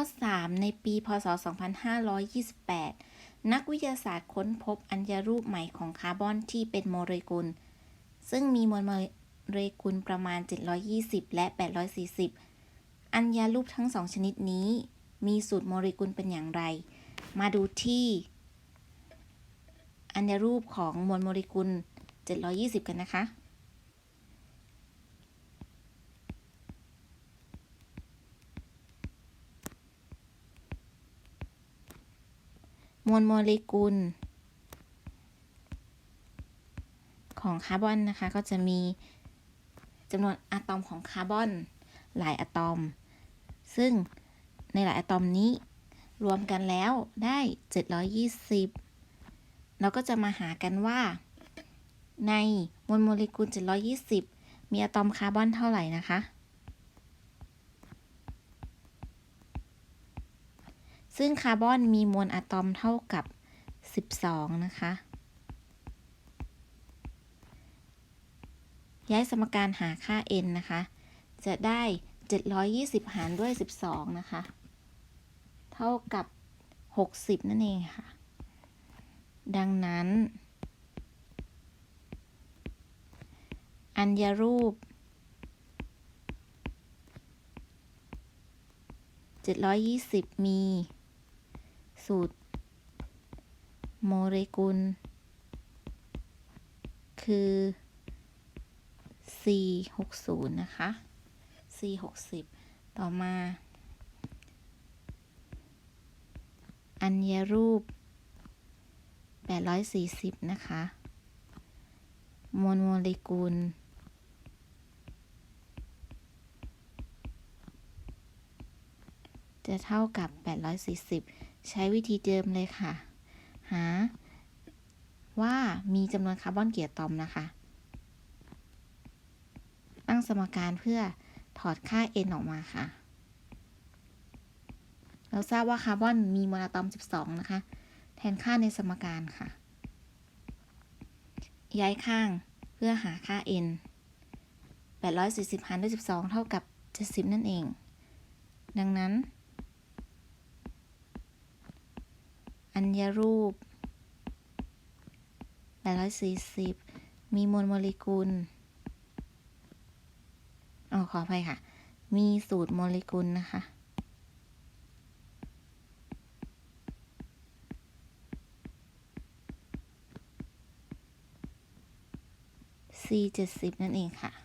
ข้อ 3 ในปีพศ 2528 นักวิทยาศาสตร์ค้นพบอัญรูปใหม่ของคาร์บอนที่เป็นโมเลกุล ซึ่งมีมวลโมเลกุลประมาณ 720 และ 840 อัญรูปทั้งสองชนิดนี้ มีสูตรโมเลกุลเป็นอย่างไร มาดูที่ อัญรูปของมวลโมเลกุล 720 กันนะคะ มวลโมเลกุล ของคาร์บอนนะคะ ก็จะมีจำนวนอะตอมของคาร์บอนหลายอะตอม ซึ่งในหลายอะตอมนี้รวมกันแล้วได้ 720 เราก็จะมาหากันว่า ในมวลโมเลกุล 720 มีอะตอมคาร์บอนเท่าไหร่นะคะ ซึ่งคาร์บอนมีมวลอะตอมเท่ากับ 12 นะคะ ย้ายสมการหาค่า n นะคะ จะได้ 720 หารด้วย 12 นะคะ เท่ากับ 60 นั่นเองค่ะ ดังนั้น อัญรูป720 มี สูตร โมเลกุล คือ460 นะคะ460 ต่อมา อัญญรูป 840 นะคะมวลโมเลกุล จะเท่ากับ 840 ใช้วิธีเดิมเลยค่ะ หา ว่ามีจำนวนคาร์บอนกี่อะตอมนะคะ ตั้งสมการเพื่อถอดค่า n ออกมาค่ะ เราทราบว่าคาร์บอนมีโมวลอะตอม12 นะคะ แทนค่าในสมการค่ะ ย้ายข้างเพื่อหาค่า n 840หารด้วย 12 เท่ากับ 70 นั่นเอง ดังนั้น อัญรูป 840 มีมวลโมเลกุลอ๋อขออภัยค่ะ มีสูตรโมเลกุลนะคะ C 70 นั่นเองค่ะ